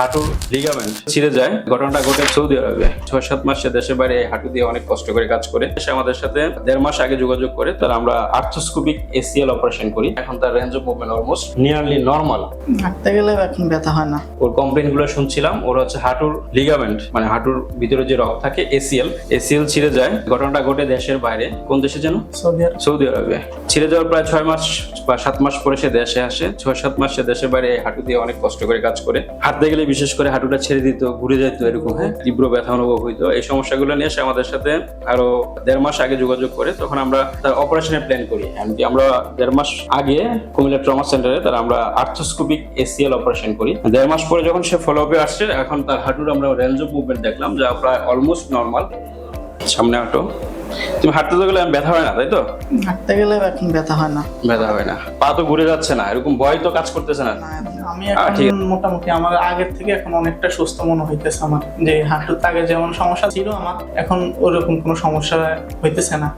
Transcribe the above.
হাঁটুর লিগামেন্ট ছিঁড়ে যায়। ঘটনাটা ঘটে সৌদি আরবে। ছয় সাত মাস সে দেশের বাইরে হাঁটু দিয়ে অনেক কষ্ট করে কাজ করে। সে আমাদের সাথে দেড় মাস আগে যোগাযোগ করে তার আমরা আর্থোস্কোপিক এসিএল অপারেশন করি। এখন তার range of movement almost nearly normal হাঁটতে গেলে এখন ব্যথা হয় না। ওর কমপ্লেনগুলো শুনছিলাম ওর হচ্ছে হাঁটুর লিগামেন্ট মানে হাঁটুর ভিতরে যে রক থাকে এসিএল এসিএল ছিঁড়ে যায়। ঘটনাটা ঘটে দেশের বাইরে। কোন দেশে যেন? সৌদি আরবে। ছিঁড়ে যাওয়ার প্রায় ছয় মাস বা সাত মাস পরে সে দেশে আসে। ছয় সাত মাস সে দেশের বাইরে হাঁটু দিয়ে অনেক কষ্ট করে কাজ করে। হাঁটতে গেলে বিশেষ করে হাঁটুটা ছেড়ে দিত ঘুরে যেত এরকম হ্যাঁ? তীব্র ব্যথা অনুভব হইতো। এই সমস্যাগুলো নিয়ে সে আমাদের সাথে আরও দেড় মাস আগে যোগাযোগ করে তখন আমরা তার অপারেশনের প্ল্যান করি। এমনকি আমরা দেড় মাস আগে কুমিল্লা ট্রমা সেন্টারে তার আমরা আর্থোস্কোপিক এসিএল অপারেশন করি। দেড় মাস পরে যখন সে ফলো আপে আসছে এখন তার হাঁটুর আমরা রেঞ্জ অফ মুভমেন্ট দেখলাম যা প্রায় অলমোস্ট নর্মাল সামনে হাঁটো। তুমি হাঁটতে তো গেলে ব্যথা হয় না তাই তো? হাঁটতে গেলে এখন ব্যথা হয় না। ব্যথা হয় না। পা তো ঘুরে যাচ্ছে না এরকম ভয় তো কাজ করতেছে না না, আমি এখন মোটামুটি আমার আগের থেকে এখন অনেকটা সুস্থ মনে হইতেছে আমার। যে হাঁটুর আগে যেমন সমস্যা ছিল আমার এখন ওরকম কোনো সমস্যা হইতেছে না।